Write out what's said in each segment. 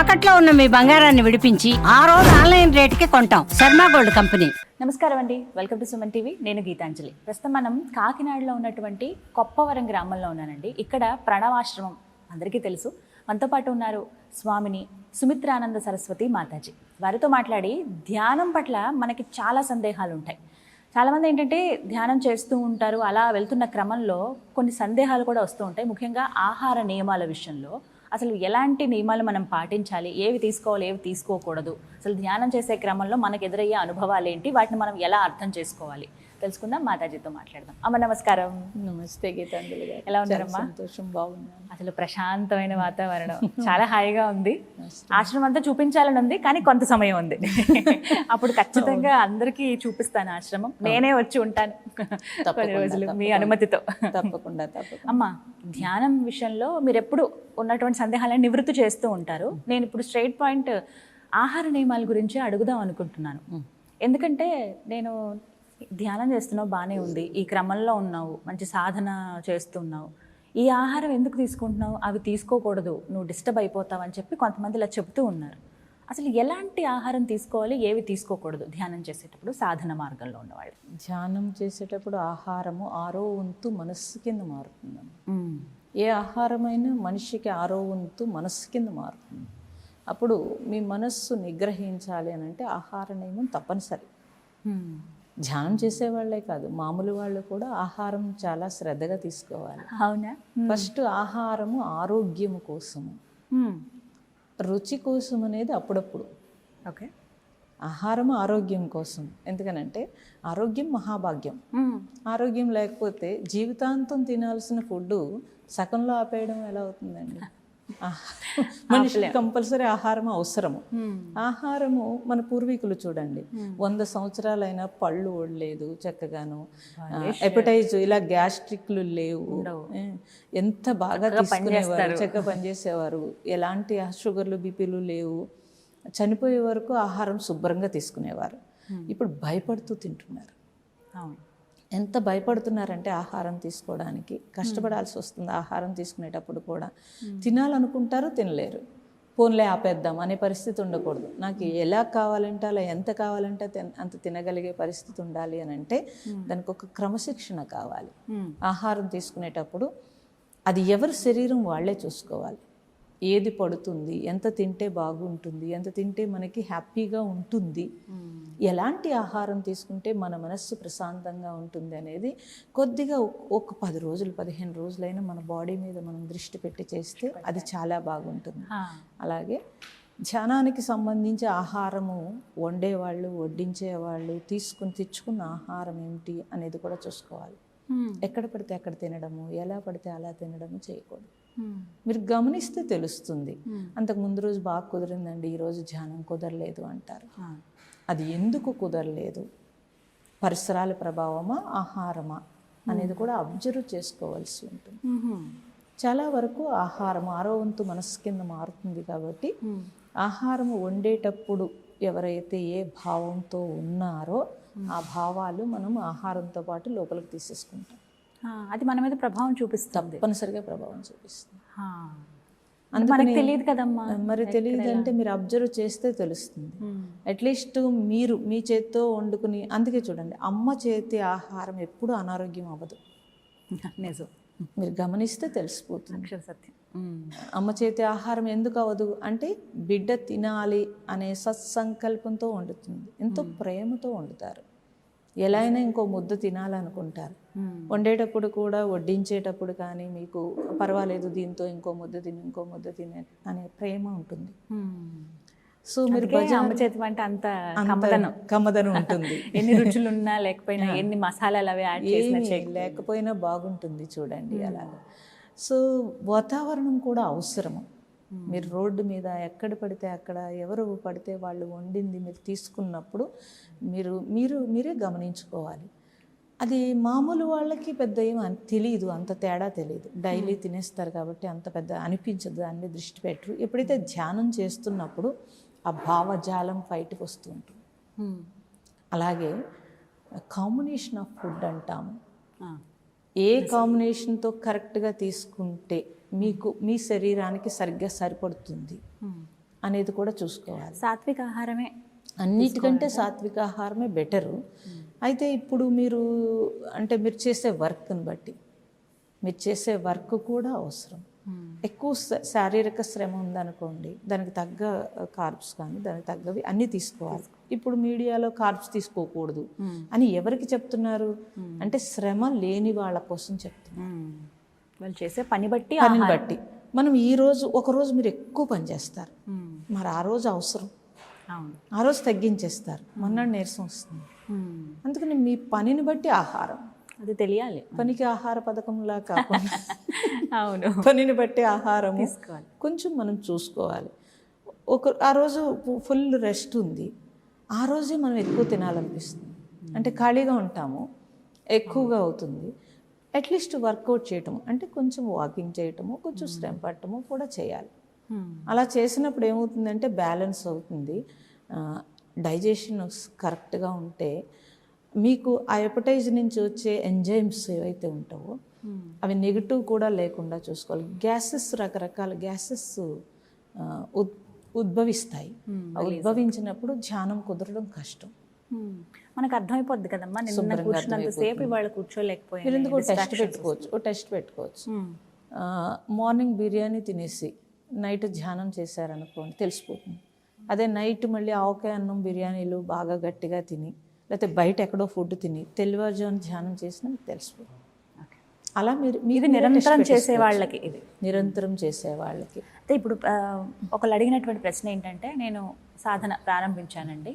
తాకట్లో ఉన్న మీ బంగారాన్ని విడిపించి ఆ రోజు ఆన్లైన్ రేటుకి కొంటాం. Sharma gold company. నమస్కారం అండి. Welcome to Suman TV. నేను గీతాంజలి. ప్రస్తుతం మనం కాకినాడలో ఉన్నటువంటి కొప్పవరం గ్రామంలో ఉన్నానండి. ఇక్కడ ప్రణవాశ్రమం అందరికీ తెలుసు. మనతో పాటు ఉన్నారు స్వామిని సుమిత్రానంద సరస్వతి మాతాజీ. వారితో మాట్లాడి ధ్యానం పట్ల మనకి చాలా సందేహాలు ఉంటాయి. చాలామంది ఏంటంటే ధ్యానం చేస్తూ ఉంటారు. అలా వెళ్తున్న క్రమంలో కొన్ని సందేహాలు కూడా వస్తూ ఉంటాయి. ముఖ్యంగా ఆహార నియమాల విషయంలో అసలు ఎలాంటి నియమాలు మనం పాటించాలి? ఏవి తీసుకోవాలి? ఏవి తీసుకోకూడదు? అసలు ధ్యానం చేసే క్రమంలో మనకు ఎదురయ్యే అనుభవాలు ఏంటి? వాటిని మనం ఎలా అర్థం చేసుకోవాలి? తెలుసుకుందాం మాతాజీతో మాట్లాడదాం. అమ్మ నమస్కారం. నమస్తే గీతాంజలి గారు. ఎలా ఉన్నారమ్మా? సంతోషం బాగున్నాను. అసలు ప్రశాంతమైన వాతావరణం. చాలా హాయిగా ఉంది. ఆశ్రమం అంతా చూపించాలని ఉంది కానీ కొంత సమయం ఉంది. అప్పుడు ఖచ్చితంగా అందరికీ చూపిస్తాను ఆశ్రమం. నేనే వచ్చి ఉంటాను. కొన్ని రోజులు మీ. అనుమతితో. తప్పకుండా తప్పకుండా. అమ్మ ధ్యానం విషయంలో మీరు ఎప్పుడు ఉన్నటువంటి సందేహాలను నివృత్తి చేస్తూ ఉంటారు. నేను ఇప్పుడు స్ట్రైట్ పాయింట్ ఆహార నియమాల గురించి అడుగుదాం అనుకుంటున్నాను. ఎందుకంటే నేను ధ్యానం చేస్తున్నావు బాగానే ఉంది. ఈ క్రమంలో ఉన్నావు మంచి సాధన చేస్తున్నావు. ఈ ఆహారం ఎందుకు తీసుకుంటున్నావు? అవి తీసుకోకూడదు నువ్వు డిస్టర్బ్ అయిపోతావు అని చెప్పి కొంతమంది ఇలా చెప్తూ ఉన్నారు. అసలు ఎలాంటి ఆహారం తీసుకోవాలి? ఏవి తీసుకోకూడదు ధ్యానం చేసేటప్పుడు సాధన మార్గంలో ఉన్నవాళ్ళు. ధ్యానం చేసేటప్పుడు ఆహారము ఆరో వంతు మనస్సు కింద మారుతుందమ్మ ఏ ఆహారమైనా మనిషికి ఆరో వంతు మనస్సు కింద మారుతుంది. అప్పుడు మీ మనస్సు నిగ్రహించాలి అని అంటే ఆహార నియమం తప్పనిసరి ధ్యానం చేసేవాళ్ళే కాదు మామూలు వాళ్ళు కూడా ఆహారం చాలా శ్రద్ధగా తీసుకోవాలి. అవునా? ఫస్ట్ ఆహారము ఆరోగ్యము కోసము. రుచి కోసం అనేది అప్పుడప్పుడు. ఓకే. ఆహారం ఆరోగ్యం కోసం. ఎందుకనంటే ఆరోగ్యం మహాభాగ్యం. ఆరోగ్యం లేకపోతే జీవితాంతం తినాల్సిన ఫుడ్ సగంలో ఆపేయడం ఎలా అవుతుందండి? మనిషికి కంపల్సరీ ఆహారం అవసరము. ఆహారము మన పూర్వీకులు చూడండి. వంద సంవత్సరాలైనా పళ్ళు ఓడలేదు చక్కగాను. ఎపటైజ్ ఇలా గ్యాస్ట్రిక్లు లేవు. ఎంత బాగా తీసుకునేవారు చక్కగా పనిచేసేవారు ఎలాంటి షుగర్లు బీపీలు లేవు. చనిపోయే వరకు ఆహారం శుభ్రంగా తీసుకునేవారు. ఇప్పుడు భయపడుతూ తింటున్నారు. అవును. ఎంత భయపడుతున్నారంటే ఆహారం తీసుకోవడానికి. కష్టపడాల్సి వస్తుంది ఆహారం తీసుకునేటప్పుడు కూడా. తినాలనుకుంటారు తినలేరు. ఫోన్లే ఆపేద్దాం అనే పరిస్థితి ఉండకూడదు. నాకు ఎలా కావాలంటే అలా ఎంత కావాలంటే అంత తినగలిగే పరిస్థితి ఉండాలి అని అంటే దానికి ఒక క్రమశిక్షణ కావాలి. ఆహారం తీసుకునేటప్పుడు అది ఎవరి శరీరం వాళ్ళే చూసుకోవాలి. ఏది పడుతుంది ఎంత తింటే బాగుంటుంది ఎంత తింటే మనకి హ్యాపీగా ఉంటుంది. ఎలాంటి ఆహారం తీసుకుంటే మన మనస్సు ప్రశాంతంగా ఉంటుంది అనేది కొద్దిగా ఒక- పది రోజులు పదిహేను రోజులైనా మన బాడీ మీద మనం దృష్టి పెట్టి చేస్తే అది చాలా బాగుంటుంది. అలాగే ధ్యానానికి సంబంధించి ఆహారము వండేవాళ్ళు వడ్డించేవాళ్ళు తీసుకుని తెచ్చుకున్న ఆహారం ఏమిటి అనేది కూడా చూసుకోవాలి. ఎక్కడ పడితే అక్కడ తినడము ఎలా పడితే అలా తినడము చేయకూడదు. మీరు గమనిస్తే తెలుస్తుంది. అంతకు ముందు రోజు బాగా కుదిరిందండి ఈరోజు ధ్యానం కుదరలేదు అంటారు. అది ఎందుకు కుదరలేదు? పరిసరాల ప్రభావమా ఆహారమా అనేది కూడా అబ్జర్వ్ చేసుకోవాల్సి ఉంటుంది. చాలా వరకు ఆహారం ఆరో వంతు మనస్సు కింద మారుతుంది కాబట్టి ఆహారం వండేటప్పుడు ఎవరైతే ఏ భావంతో ఉన్నారో ఆ భావాలు మనం ఆహారంతో పాటు లోపలికి తీసేసుకుంటాం. అది మన మీద ప్రభావం చూపిస్తుంది. తప్పనిసరిగా ప్రభావం చూపిస్తుంది. మనకు తెలియదు కదమ్మా మరి తెలియదు అంటే మీరు అబ్జర్వ్ చేస్తే తెలుస్తుంది. అట్లీస్ట్ మీరు మీ చేత్తో వండుకుని అందుకే చూడండి అమ్మ చేతి ఆహారం ఎప్పుడు అనారోగ్యం అవ్వదు. నిజం. మీరు గమనిస్తే తెలిసిపోతుంది. సత్యం. అమ్మ చేతి ఆహారం ఎందుకు అవ్వదు అంటే బిడ్డ తినాలి అనే సత్సంకల్పంతో వండుతుంది. ఎంతో ప్రేమతో వండుతారు. ఎలా అయినా ఇంకో ముద్ద తినాలనుకుంటారు. వండేటప్పుడు కూడా వడ్డించేటప్పుడు కానీ మీకు పర్వాలేదు దీంతో ఇంకో ముద్ద తిని ఇంకో ముద్ద తినే అనే ప్రేమ ఉంటుంది. సో మీరు అమ్మ చేతి వంట అంత కమ్మదనం. కమ్మదనం ఉంటుంది. ఎన్ని రుచులు ఉన్నా లేకపోయినా ఎన్ని మసాలాలు అవి యాడ్ చేసినా లేకపోయినా బాగుంటుంది చూడండి అలాగా. సో వాతావరణం కూడా అవసరము మీరు రోడ్డు మీద ఎక్కడ పడితే అక్కడ ఎవరు పడితే వాళ్ళు వండింది మీరు తీసుకున్నప్పుడు మీరు మీరు మీరే గమనించుకోవాలి. అది మామూలు వాళ్ళకి పెద్ద ఏం తెలియదు అంత తేడా తెలియదు డైలీ తినేస్తారు కాబట్టి అంత పెద్ద అనిపించదు. దాన్ని దృష్టి పెట్టరు. ఎప్పుడైతే ధ్యానం చేస్తున్నప్పుడు ఆ భావజాలం బయటకు వస్తూ ఉంటుంది. అలాగే కాంబినేషన్ ఆఫ్ ఫుడ్ అంటాము ఏ కాంబినేషన్తో కరెక్ట్గా తీసుకుంటే మీకు మీ శరీరానికి సరిగ్గా సరిపడుతుంది అనేది కూడా చూసుకోవాలి. సాత్విక ఆహారమే అన్నిటికంటే సాత్విక ఆహారమే బెటరు. అయితే ఇప్పుడు మీరు అంటే మీరు చేసే వర్క్ని బట్టి మీరు చేసే వర్క్ కూడా అవసరం. ఎక్కువ శారీరక శ్రమ ఉందనుకోండి దానికి తగ్గ కార్బ్స్ కానీ దానికి తగ్గవి అన్నీ తీసుకోవాలి. ఇప్పుడు మీడియాలో కార్బ్స్ తీసుకోకూడదు అని ఎవరికి చెప్తున్నారు? అంటే శ్రమ లేని వాళ్ళ కోసం చెప్తున్నారు. వాళ్ళు చేసే పని బట్టి పనిని బట్టి. మనం ఈ రోజు ఒక రోజు మీరు ఎక్కువ పని చేస్తారు. మరి ఆ రోజు అవసరం. ఆ రోజు తగ్గించేస్తారు. మొన్నటి నీరసం వస్తుంది. అందుకని మీ పనిని బట్టి ఆహారం. అది తెలియాలి. పనికి ఆహార పథకంలా కాకుండా అవును. పనిని బట్టి ఆహారం తీసుకోవాలి. కొంచెం మనం చూసుకోవాలి. ఒక ఆ రోజు ఫుల్ రెస్ట్ ఉంది. ఆ రోజే మనం ఎక్కువ తినాలనిపిస్తుంది. అంటే ఖాళీగా ఉంటాము. ఎక్కువగా అవుతుంది. అట్లీస్ట్ వర్కౌట్ చేయటం అంటే కొంచెం వాకింగ్ చేయటము కొంచెం శ్రమ పట్టడము కూడా చేయాలి. అలా చేసినప్పుడు ఏమవుతుందంటే బ్యాలెన్స్ అవుతుంది. డైజెషన్ కరెక్ట్గా ఉంటే మీకు ఆ ఎపటైజ్ నుంచి వచ్చే ఎంజైమ్స్ ఏవైతే ఉంటావో. అవి నెగిటివ్ కూడా లేకుండా చూసుకోవాలి. గ్యాసెస్ రకరకాల గ్యాసెస్ ఉద్భవిస్తాయి. ఉద్భవించినప్పుడు ధ్యానం కుదరడం కష్టం. మనకు అర్థమైపోద్ది కదమ్మా నిన్న శుభ్రంగా కూర్చున్నంతసేపు ఇవాళ మీరు కూర్చోలేకపోయాను ఎందుకు టెస్ట్ పెట్టుకోవచ్చు? ఓ టెస్ట్ పెట్టుకోవచ్చు. మార్నింగ్ బిర్యానీ తినేసి నైట్ ధ్యానం చేశారనుకోండి తెలిసిపోతుంది. అదే నైట్ మళ్ళీ ఆవకాయ అన్నం బిర్యానీలు బాగా గట్టిగా తిని లేకపోతే బయట ఎక్కడో ఫుడ్ తిని తెల్లవారుజామున ధ్యానం చేసినా మీకు తెలిసిపోతుంది అలా మీరు ఇది మీరు నిరంతరం చేసే. వాళ్ళకి ఇది. నిరంతరం చేసే వాళ్ళకి అయితే ఇప్పుడు ఒకళ్ళు అడిగినటువంటి ప్రశ్న ఏంటంటే నేను సాధన ప్రారంభించానండి.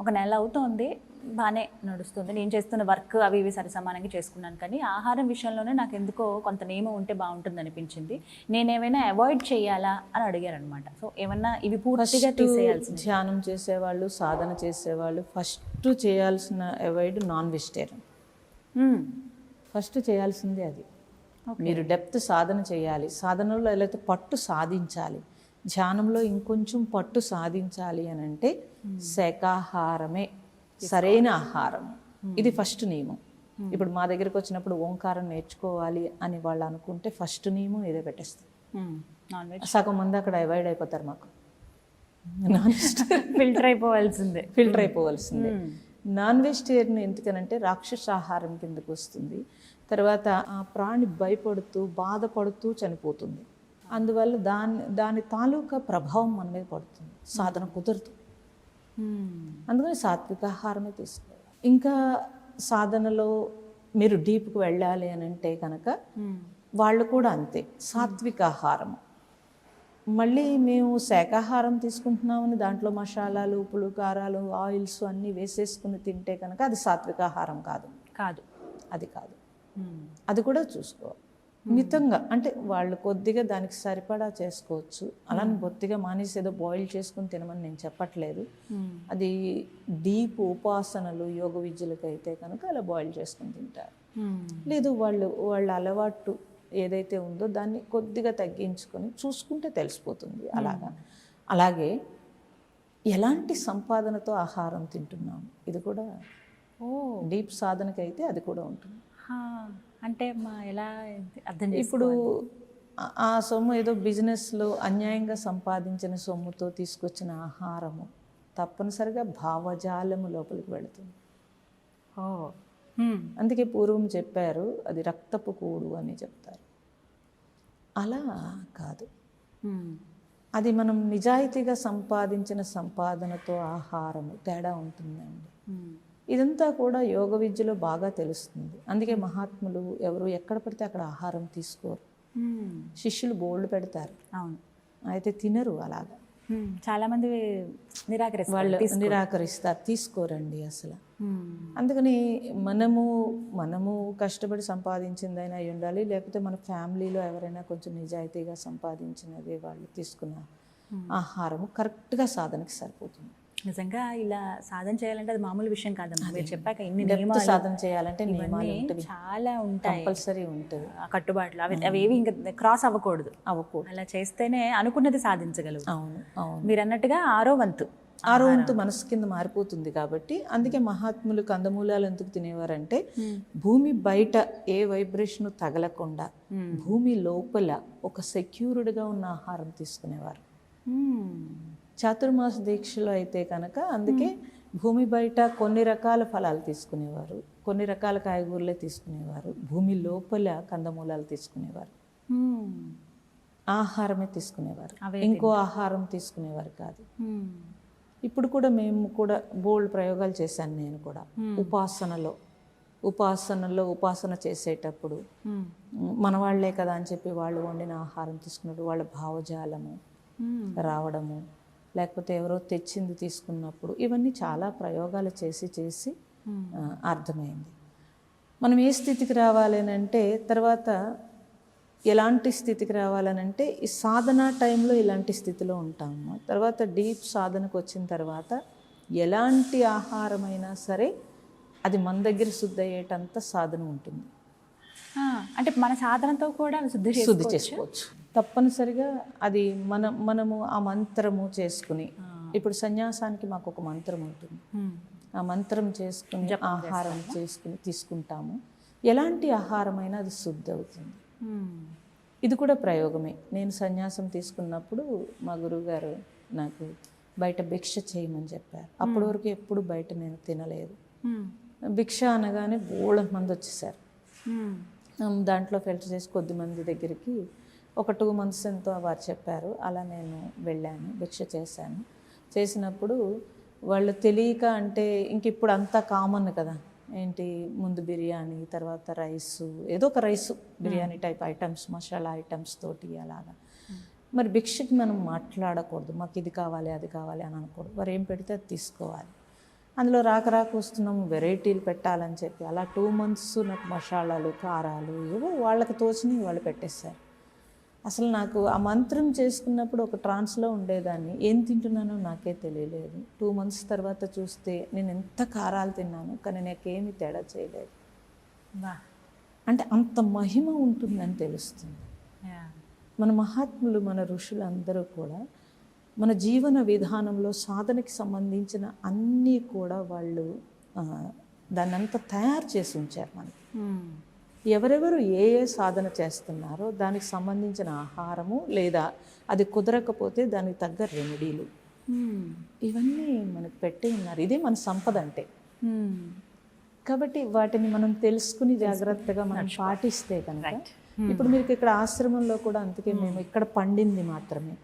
ఒక నెల అవుతోంది బాగానే నడుస్తుంది. నేను చేస్తున్న వర్క్ అవి ఇవి సరి సమానంగా చేసుకున్నాను. కానీ ఆహారం విషయంలోనే నాకు ఎందుకో కొంత నియమం ఉంటే బాగుంటుంది అనిపించింది. నేను ఏమైనా అవాయిడ్ చేయాలా అని అడిగారు అనమాట సో ఏమన్నా ఇవి పూర్తిగా తీసేయాల్సింది ధ్యానం చేసేవాళ్ళు సాధన చేసేవాళ్ళు ఫస్ట్ చేయాల్సిన అవాయిడ్ నాన్ వెజిటేరియన్. ఫస్ట్ చేయాల్సిందే అది. మీరు డెప్త్ సాధన చేయాలి. సాధనలో ఎలా పట్టు సాధించాలి ధ్యానంలో ఇంకొంచెం పట్టు సాధించాలి అని అంటే శాకాహారమే సరైన ఆహారం. ఇది ఫస్ట్ నియమం. ఇప్పుడు మా దగ్గరికి వచ్చినప్పుడు ఓంకారం నేర్చుకోవాలి అని వాళ్ళు అనుకుంటే ఫస్ట్ నియమం ఇదే పెట్టేస్తారు నాన్ వెజ్ సగం మంది అక్కడ అవాయిడ్ అయిపోతారు మాకు. Non filter అయిపోవాల్సిందే. ఫిల్టర్ అయిపోవలసిందే. నాన్ వెజిటేరియన్ ఎందుకనంటే రాక్షస ఆహారం కిందకు వస్తుంది. తర్వాత ఆ ప్రాణి భయపడుతూ బాధపడుతూ చనిపోతుంది. అందువల్ల దాని దాని తాలూకా ప్రభావం మన మీద పడుతుంది. సాధన కుదరదు. అందుకని సాత్విక ఆహారమే తీసుకోవాలి ఇంకా సాధనలో మీరు డీప్కి వెళ్ళాలి అని అంటే కనుక వాళ్ళు కూడా అంతే సాత్విక ఆహారం మళ్ళీ మేము శాకాహారం తీసుకుంటున్నామని దాంట్లో మసాలాలు ఉప్పులు కారాలు ఆయిల్స్ అన్నీ వేసేసుకుని తింటే కనుక అది సాత్విక ఆహారం కాదు. కాదు. అది కాదు. అది కూడా చూసుకోవాలి. మితంగా అంటే వాళ్ళు కొద్దిగా దానికి సరిపడా చేసుకోవచ్చు. అలానే బొత్తిగా మానేసి ఏదో బాయిల్ చేసుకుని తినమని నేను చెప్పట్లేదు. అది డీప్ ఉపాసనలు యోగ విద్యలకు అయితే కనుక అలా బాయిల్ చేసుకుని తింటారు. లేదు వాళ్ళు వాళ్ళ అలవాటు ఏదైతే ఉందో దాన్ని కొద్దిగా తగ్గించుకొని చూసుకుంటే తెలిసిపోతుంది అలాగా. అలాగే ఎలాంటి సంపాదనతో ఆహారం తింటున్నాం? ఇది కూడా ఓ. డీప్ సాధనకైతే అది కూడా ఉంటుంది. అంటే మా ఎలా అర్థం ఇప్పుడు ఆ- సొమ్ము ఏదో బిజినెస్లో అన్యాయంగా సంపాదించిన సొమ్ముతో తీసుకొచ్చిన ఆహారము తప్పనిసరిగా భావజాలము లోపలికి వెళుతుంది. అందుకే పూర్వం చెప్పారు అది రక్తపు కూడు అని చెప్తారు అలా కాదు. అది మనం నిజాయితీగా సంపాదించిన సంపాదనతో ఆహారము తేడా ఉంటుందండి. ఇదంతా కూడా యోగ విద్యలో బాగా తెలుస్తుంది. అందుకే మహాత్ములు ఎవరు ఎక్కడ పడితే అక్కడ ఆహారం తీసుకోరు. శిష్యులు బోల్డ్ పెడతారు. అవును. అయితే తినరు అలాగా. హ్మ్. చాలా మంది నిరాకరిస్తారు వాళ్ళు నిరాకరిస్తారు తీసుకోరండి అసలు. అందుకని మనము మనము కష్టపడి సంపాదించిందైనా అయి ఉండాలి. లేకపోతే మన ఫ్యామిలీలో ఎవరైనా కొంచెం నిజాయితీగా సంపాదించినది వాళ్ళు తీసుకున్న ఆహారము కరెక్ట్గా సాధనకి సరిపోతుంది. నిజంగా ఇలా సాధన చేయాలంటే అది మామూలు విషయం కాదమ్మా. మీరు చెప్పాక ఇన్ని నియమాలు సాధన చేయాలంటే నియమాలు చాలా ఉంటాయి. కంపల్సరీ ఉంటుంది. ఆ కట్టుబాట్లు అవి అవి ఏవి ఇంకా క్రాస్ అవ్వకూడదు. అవ్వకూడదు. అలా చేస్తేనే అనుకున్నది సాధించగలవు. అవును అవును. మీరు అన్నట్టుగా ఆరో వంతు. ఆరో వంతు మనసు కింద మారిపోతుంది కాబట్టి అందుకే మహాత్ములు కందమూలాలు ఎందుకు తినేవారంటే భూమి బయట ఏ వైబ్రేషన్ తగలకుండా భూమి లోపల ఒక సెక్యూర్డ్గా ఉన్న ఆహారం తీసుకునేవారు. చాతుర్మాస దీక్షలో అయితే కనుక అందుకే భూమి బయట కొన్ని రకాల ఫలాలు తీసుకునేవారు. కొన్ని రకాల కాయగూరలే తీసుకునేవారు. భూమి లోపల కందమూలాలు తీసుకునేవారు. ఆహారమే తీసుకునేవారు. ఇంకో ఆహారం తీసుకునేవారు కాదు. ఇప్పుడు కూడా మేము కూడా బోల్డ్ ప్రయోగాలు చేశాను నేను కూడా. ఉపాసనలో. ఉపాసనలో ఉపాసన చేసేటప్పుడు మన వాళ్ళే కదా అని చెప్పి వాళ్ళు వండిన ఆహారం తీసుకున్నప్పుడు వాళ్ళ భావజాలము రావడము లేకపోతే ఎవరో తెచ్చింది తీసుకున్నప్పుడు ఇవన్నీ చాలా ప్రయోగాలు చేసి చేసి ఆ, అర్థమైంది. మనం ఏ స్థితికి రావాలని అంటే తర్వాత ఎలాంటి స్థితికి రావాలనంటే ఈ సాధన టైంలో ఇలాంటి స్థితిలో ఉంటాము. తర్వాత డీప్ సాధనకు వచ్చిన తర్వాత ఎలాంటి ఆహారమైనా సరే అది మన దగ్గర శుద్ధి అయ్యేటంత సాధన ఉంటుంది. అంటే మన సాధనతో కూడా శుద్ధి శుద్ధి చేసుకోవచ్చు. తప్పనిసరిగా అది మన మనము ఆ మంత్రము చేసుకుని ఇప్పుడు సన్యాసానికి మాకు ఒక మంత్రం ఉంటుంది. ఆ మంత్రం చేసుకుని ఆహారం చేసుకుని తీసుకుంటాము. ఎలాంటి ఆహారమైనా అది శుద్ధి అవుతుంది. ఇది కూడా ప్రయోగమే. నేను సన్యాసం తీసుకున్నప్పుడు మా గురువుగారు నాకు బయట భిక్ష చేయమని చెప్పారు. అప్పటి వరకు ఎప్పుడు బయట నేను తినలేదు. భిక్ష అనగానే బోళ మంది వచ్చేసారు. దాంట్లో ఫిల్టర్ చేసి కొద్ది మంది దగ్గరికి ఒక టూ మంత్స్ ఎంతో వారు చెప్పారు. అలా నేను వెళ్ళాను భిక్ష చేశాను. చేసినప్పుడు వాళ్ళు తెలియక అంటే ఇంక ఇప్పుడు అంతా కామన్ కదా. ఏంటి? ముందు బిర్యానీ తర్వాత రైసు ఏదో ఒక rice biryani type items masala items తోటి అలాగా. మరి భిక్షకి మనం మాట్లాడకూడదు. మాకు ఇది కావాలి అది కావాలి అని అనకూడదు. వారు ఏం పెడితే అది తీసుకోవాలి. అందులో రాక రాక వస్తున్నాము వెరైటీలు పెట్టాలని చెప్పి. అలా టూ మంత్స్ నాకు మసాలాలు కారాలు ఏవో వాళ్ళకి తోచినవి వాళ్ళు పెట్టేశారు. అసలు నాకు ఆ మంత్రం చేసుకున్నప్పుడు ఒక ట్రాన్స్లో ఉండేదాన్ని ఏం తింటున్నానో నాకే తెలియలేదు టూ మంత్స్ తర్వాత చూస్తే నేను ఎంత కారాలు తిన్నాను కానీ నాకేమీ తేడా చేయలేదు. అంటే అంత మహిమ ఉంటుందని తెలుస్తుంది. మన మహాత్ములు మన ఋషులు అందరూ కూడా మన జీవన విధానంలో సాధనకి సంబంధించిన అన్నీ కూడా వాళ్ళు దాన్నంతా తయారు చేసి ఉంచారు మనకి. ఎవరెవరు ఏ ఏ సాధన చేస్తున్నారో దానికి సంబంధించిన ఆహారము లేదా అది కుదరకపోతే దానికి తగ్గ రెమెడీలు. ఇవన్నీ మనకు పెట్టి ఉన్నారు. ఇదే మన సంపద అంటే. కాబట్టి వాటిని మనం తెలుసుకుని జాగ్రత్తగా మనం పాటిస్తే కనుక ఇప్పుడు మీకు ఇక్కడ ఆశ్రమంలో కూడా అందుకే మేము ఇక్కడ పండింది మాత్రమే.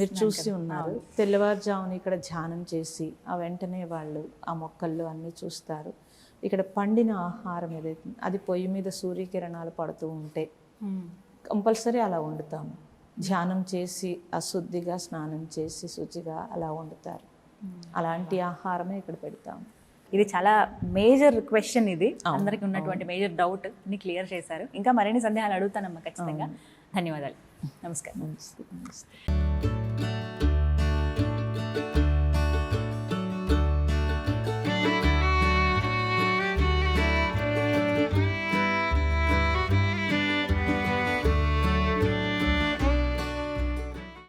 మీరు చూసి ఉన్నారు. తెల్లవారుజామున ఇక్కడ ధ్యానం చేసి ఆ వెంటనే వాళ్ళు ఆ మొక్కలు అన్నీ చూస్తారు. ఇక్కడ పండిన ఆహారం ఏదైతే అది పొయ్యి మీద సూర్యకిరణాలు పడుతూ ఉంటే. కంపల్సరీ అలా వండుతాము. ధ్యానం చేసి అశుద్ధిగా స్నానం చేసి శుచిగా అలా వండుతారు. అలాంటి ఆహారమే ఇక్కడ పెడతాము. ఇది చాలా మేజర్ క్వశ్చన్ ఇది. అందరికి ఉన్నటువంటి మేజర్ డౌట్ని క్లియర్ చేశారు. ఇంకా మరిన్ని సందేహాలు అడుగుతానమ్మా ఖచ్చితంగా. ధన్యవాదాలు. నమస్కారం. నమస్తే.